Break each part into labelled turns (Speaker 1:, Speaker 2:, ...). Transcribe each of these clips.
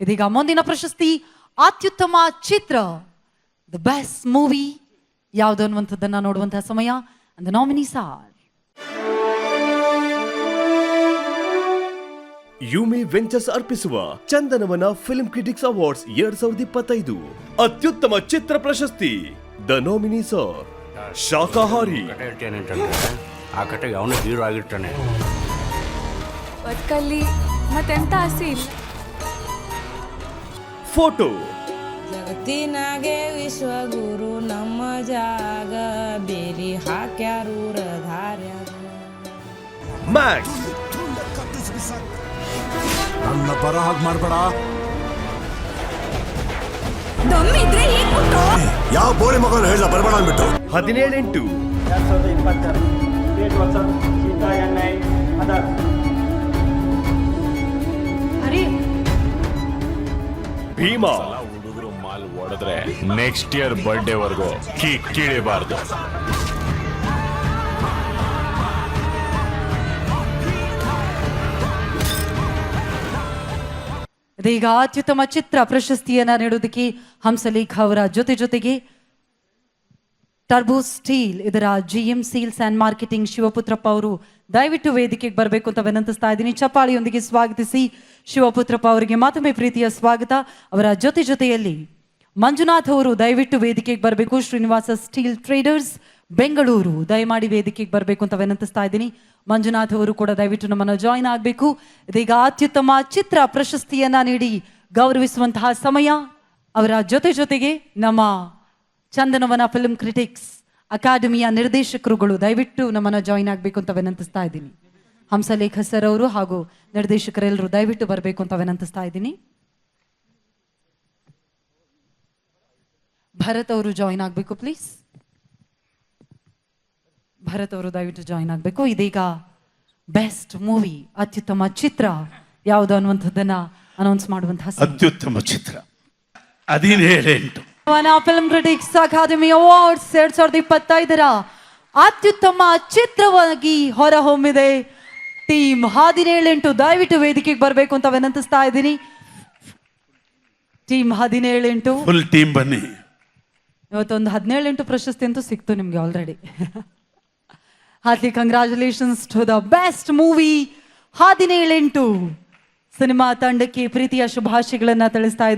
Speaker 1: ಇದೀಗ ಮುಂದಿನ ಪ್ರಶಸ್ತಿ ಅತ್ಯುತ್ತಮ ಚಿತ್ರ ದ ಬೆಸ್ಟ್ ಮೂವಿ ಯಾವುದು ಅನ್ನುವಂಥದ್ದನ್ನ ನೋಡುವಂತಹ ಸಮಯ ಅಂದ ನಾಮಿನಿ ಸಾರ್.
Speaker 2: ಯುಮಿ ವೆಂಚರ್ಸ್ ಅರ್ಪಿಸುವ ಚಂದನವನ ಫಿಲ್ಮ್ ಕ್ರಿಟಿಕ್ಸ್ ಅವಾರ್ಡ್ಸ್ ಎರಡ್ ಸಾವಿರದ ಇಪ್ಪತ್ತೈದು. ಅತ್ಯುತ್ತಮ ಚಿತ್ರ ಪ್ರಶಸ್ತಿ ದ ನಾಮಿನಿ ಸಾರ್ ಶಾಕಾಹಾರಿ
Speaker 3: ಅಂತಂದ್ರೆ ಆ ಕಟ್ಟೆಗೆ ಅವನು ಹೀರೋ ಆಗಿರ್ತಾನೆ.
Speaker 4: ಬದುಕಲ್ಲಿ ಮತ್ತೆಂತ ಆಸೆ ಇಲ್ಲ?
Speaker 2: ಫೋಟೋ.
Speaker 5: ಜಗತ್ತಿನಾಗೆ ವಿಶ್ವಗುರು ನಮ್ಮ ಜಾಗ. ಬೇರಿ ಹಾಕ್ಯಾರು
Speaker 2: ಮ್ಯಾಕ್ಸ್
Speaker 6: ನನ್ನ ಬರ ಹಾಗೆ ಮಾಡ್ಬೇಡ. ಯಾವ ಬೋಳಿ ಮಗನ ಹೇಳ ಬರಬೇಡ ಅಂದ್ಬಿಟ್ಟು.
Speaker 2: ಹದಿನೇಳೆಂಟು.
Speaker 7: ಎರಡ್ ಸಾವಿರದ ಇಪ್ಪತ್ತರ
Speaker 2: ಭೀಮಾ
Speaker 8: ಹುಡುಗರು ಮಾಲ್ ಹೊಡೆದ್ರೆ ನೆಕ್ಸ್ಟ್ ಇಯರ್ ಬರ್ಡೇ ವರ್ಗು ಕೀಳಿಬಾರ್ದು
Speaker 1: ಇದೀಗ ಅತ್ಯುತ್ತಮ ಚಿತ್ರ ಪ್ರಶಸ್ತಿಯನ್ನ ನೀಡುವುದಕ್ಕೆ ಹಂಸಲೇಖ ಅವರ ಜೊತೆ ಜೊತೆಗೆ ಟರ್ಬೋ ಸ್ಟೀಲ್, ಇದರ G M sales and marketing Shivaputrappa ಅವರು ದಯವಿಟ್ಟು ವೇದಿಕೆಗೆ ಬರಬೇಕು ಅಂತ ವಿನಂತಿಸ್ತಾ ಇದ್ದೀನಿ. ಚಪ್ಪಾಳಿಯೊಂದಿಗೆ ಸ್ವಾಗತಿಸಿ ಶಿವಪುತ್ರಪ್ಪ ಅವರಿಗೆ ಮತ್ತೊಮ್ಮೆ ಪ್ರೀತಿಯ ಸ್ವಾಗತ. ಅವರ ಜೊತೆ ಜೊತೆಯಲ್ಲಿ ಮಂಜುನಾಥ್ ಅವರು, ದಯವಿಟ್ಟು ವೇದಿಕೆಗೆ ಬರಬೇಕು. Srinivasa steel traders, Bengaluru. ದಯಮಾಡಿ ವೇದಿಕೆಗೆ ಬರಬೇಕು ಅಂತ ವಿನಂತಿಸ್ತಾ ಇದ್ದೀನಿ. ಮಂಜುನಾಥ್ ಅವರು ಕೂಡ ದಯವಿಟ್ಟು ನಮ್ಮನ್ನು ಜಾಯಿನ್ ಆಗಬೇಕು. ಇದೀಗ ಅತ್ಯುತ್ತಮ ಚಿತ್ರ ಪ್ರಶಸ್ತಿಯನ್ನು ನೀಡಿ ಗೌರವಿಸುವಂತಹ ಸಮಯ ಅವರ ಜೊತೆ ಜೊತೆಗೆ ನಮ್ಮ ಚಂದನವನ ಫಿಲ್ಮ್ ಕ್ರಿಟಿಕ್ಸ್, ಅಕಾಡೆಮಿಯ ನಿರ್ದೇಶಕರುಗಳು, ದಯವಿಟ್ಟು ನಮ್ಮನ್ನು ಜಾಯಿನ್ ಆಗಬೇಕು ಅಂತ ವಿನಂತಿಸ್ತಾ ಇದ್ದೀನಿ. ಹಂಸಲೇಖ ಸರ್ ಅವರು ಹಾಗೂ ನಿರ್ದೇಶಕರೆಲ್ಲರೂ ದಯವಿಟ್ಟು ಬರಬೇಕು ಅಂತ ವಿನಂತಿಸ್ತಾ ಇದ್ದೀನಿ. ಭರತ್ ಅವರು ಜಾಯಿನ್ ಆಗಬೇಕು ಪ್ಲೀಸ್ ಭರತ್ ಅವರು ದಯವಿಟ್ಟು ಜಾಯಿನ್ ಆಗಬೇಕು. ಇದೀಗ ಬೆಸ್ಟ್ ಮೂವಿ, ಅತ್ಯುತ್ತಮ ಚಿತ್ರ, ಯಾವುದು ಅನ್ನುವಂಥದ್ದನ್ನ ಅನೌನ್ಸ್ ಮಾಡುವಂತಹ.
Speaker 9: ಅತ್ಯುತ್ತಮ ಚಿತ್ರ. ಹದಿನೇಳೆಂಟು
Speaker 1: ವನ ಫಿಲ್ಮ್ ಕ್ರಿಟಿಕ್ಸ್ ಅಕಾಡೆಮಿ ಅವಾರ್ಡ್ಸ್ ಎರಡ್ ಸಾವಿರದ ಇಪ್ಪತ್ತೈದರ ಅತ್ಯುತ್ತಮ ಚಿತ್ರವಾಗಿ ಹೊರಹೊಮ್ಮಿದೆ. ಟೀಮ್ ಹದಿನೇಳೆಂಟು ದಯವಿಟ್ಟು ವೇದಿಕೆಗೆ ಬರಬೇಕು ಅಂತ ವಿನಂತಿಸ್ತಾ ಇದ್ದೀನಿ. ಟೀಮ್ ಹದಿನೇಳೆಂಟು.
Speaker 9: ಫುಲ್ ಟೀಮ್ ಬನ್ನಿ.
Speaker 1: ಇವತ್ತೊಂದು ಹದಿನೇಳೆಂಟು ಪ್ರಶಸ್ತಿ ಅಂತೂ ಸಿಕ್ತು ನಿಮಗೆ already heartily congratulations to the best movie Hadinelentu. Cinema ತಂಡಕ್ಕೆ ಪ್ರೀತಿಯ ಶುಭಾಶಯಗಳನ್ನ ತಿಳಿಸ್ತಾ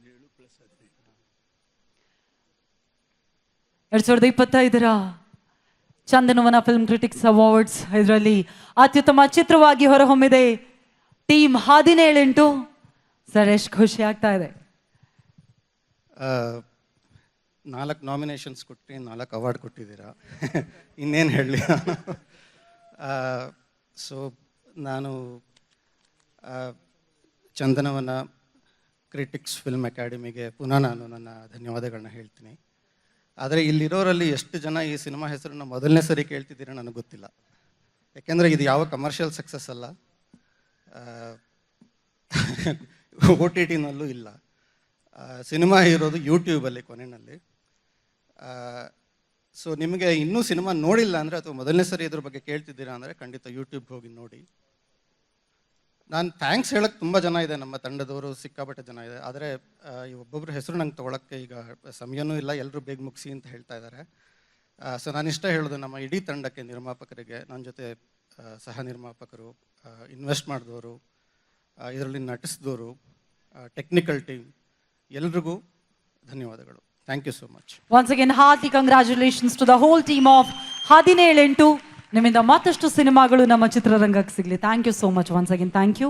Speaker 1: ಇದ್ದೀವಿ ಎರಡ್ ಸಾವಿರದ ಇಪ್ಪತ್ತೈದರ ಚಂದನವನ ಫಿಲ್ಮ್ ಕ್ರಿಟಿಕ್ಸ್ ಅವಾರ್ಡ್ಸ್ ಇದರಲ್ಲಿ ಅತ್ಯುತ್ತಮ ಚಿತ್ರವಾಗಿ ಹೊರಹೊಮ್ಮಿದೆ. ಟೀಮ್ ಹದಿನೇಳೆಂಟು ಸರ್ ಎಷ್ಟು ಖುಷಿ ಆಗ್ತಾ ಇದೆ.
Speaker 10: ನಾಲ್ಕು ನಾಮಿನೇಷನ್ಸ್ ಕೊಟ್ಟು ನಾಲ್ಕು ಅವಾರ್ಡ್ ಕೊಟ್ಟಿದ್ದೀರಾ? ಇನ್ನೇನು ಹೇಳಲಿ ಸೊ ನಾನು ಆ, ಚಂದನವನ ಕ್ರಿಟಿಕ್ಸ್ ಫಿಲ್ಮ್ ಅಕಾಡೆಮಿಗೆ ಪುನಃ ನಾನು ನನ್ನ ಧನ್ಯವಾದಗಳನ್ನ ಹೇಳ್ತೀನಿ. ಆದರೆ ಇಲ್ಲಿರೋರಲ್ಲಿ ಎಷ್ಟು ಜನ ಈ ಸಿನಿಮಾ ಹೆಸರನ್ನು ಮೊದಲನೇ ಸರಿ ಕೇಳ್ತಿದ್ದೀರಾ ನನಗೆ ಗೊತ್ತಿಲ್ಲ. ಯಾಕೆಂದರೆ ಇದು ಯಾವ ಕಮರ್ಷಿಯಲ್ ಸಕ್ಸಸ್ ಅಲ್ಲ. ಓ ಟಿ ಟಿನಲ್ಲೂ ಇಲ್ಲ. ಸಿನಿಮಾ ಇರೋದು ಯೂಟ್ಯೂಬಲ್ಲಿ ಕೊನೆಯಲ್ಲಿ. ಸೊ ನಿಮಗೆ ಇನ್ನೂ ಸಿನಿಮಾ ನೋಡಿಲ್ಲ ಅಂದರೆ ಅಥವಾ ಮೊದಲನೇ ಸರಿ ಇದ್ರ ಬಗ್ಗೆ ಕೇಳ್ತಿದ್ದೀರಾ ಅಂದರೆ ಖಂಡಿತ ಯೂಟ್ಯೂಬ್ಗೆ ಹೋಗಿ ನೋಡಿ. ನಾನು ಥ್ಯಾಂಕ್ಸ್ ಹೇಳಕ್ಕೆ ತುಂಬ ಜನ ಇದೆ, ನಮ್ಮ ತಂಡದವರು ಸಿಕ್ಕಾಪಟ್ಟೆ ಜನ ಇದೆ. ಆದರೆ ಈ ಒಬ್ಬೊಬ್ಬರ ಹೆಸರು ನಂಗೆ ತೊಗೊಳಕ್ಕೆ ಈಗ ಸಮಯನೂ ಇಲ್ಲ ಎಲ್ಲರೂ ಬೇಗ ಮುಗಿಸಿ ಅಂತ ಹೇಳ್ತಾ ಇದ್ದಾರೆ ಸೊ ನಾನು ಇಷ್ಟ ಹೇಳೋದು, ನಮ್ಮ ಇಡೀ ತಂಡಕ್ಕೆ ನಿರ್ಮಾಪಕರಿಗೆ ನನ್ನ ಜೊತೆ ಸಹ ನಿರ್ಮಾಪಕರು ಇನ್ವೆಸ್ಟ್ ಮಾಡಿದವರು ಇದರಲ್ಲಿ ನಟಿಸಿದವರು ಟೆಕ್ನಿಕಲ್ ಟೀಮ್ ಎಲ್ರಿಗೂ ಧನ್ಯವಾದಗಳು. Thank you so much
Speaker 1: once again hearty congratulations to the whole team of Hadinelentu ನಿಮ್ಮಿಂದ ಮತ್ತಷ್ಟು ಸಿನಿಮಾಗಳು ನಮ್ಮ ಚಿತ್ರರಂಗಕ್ಕೆ ಸಿಗಲಿ. Thank you so much once again thank you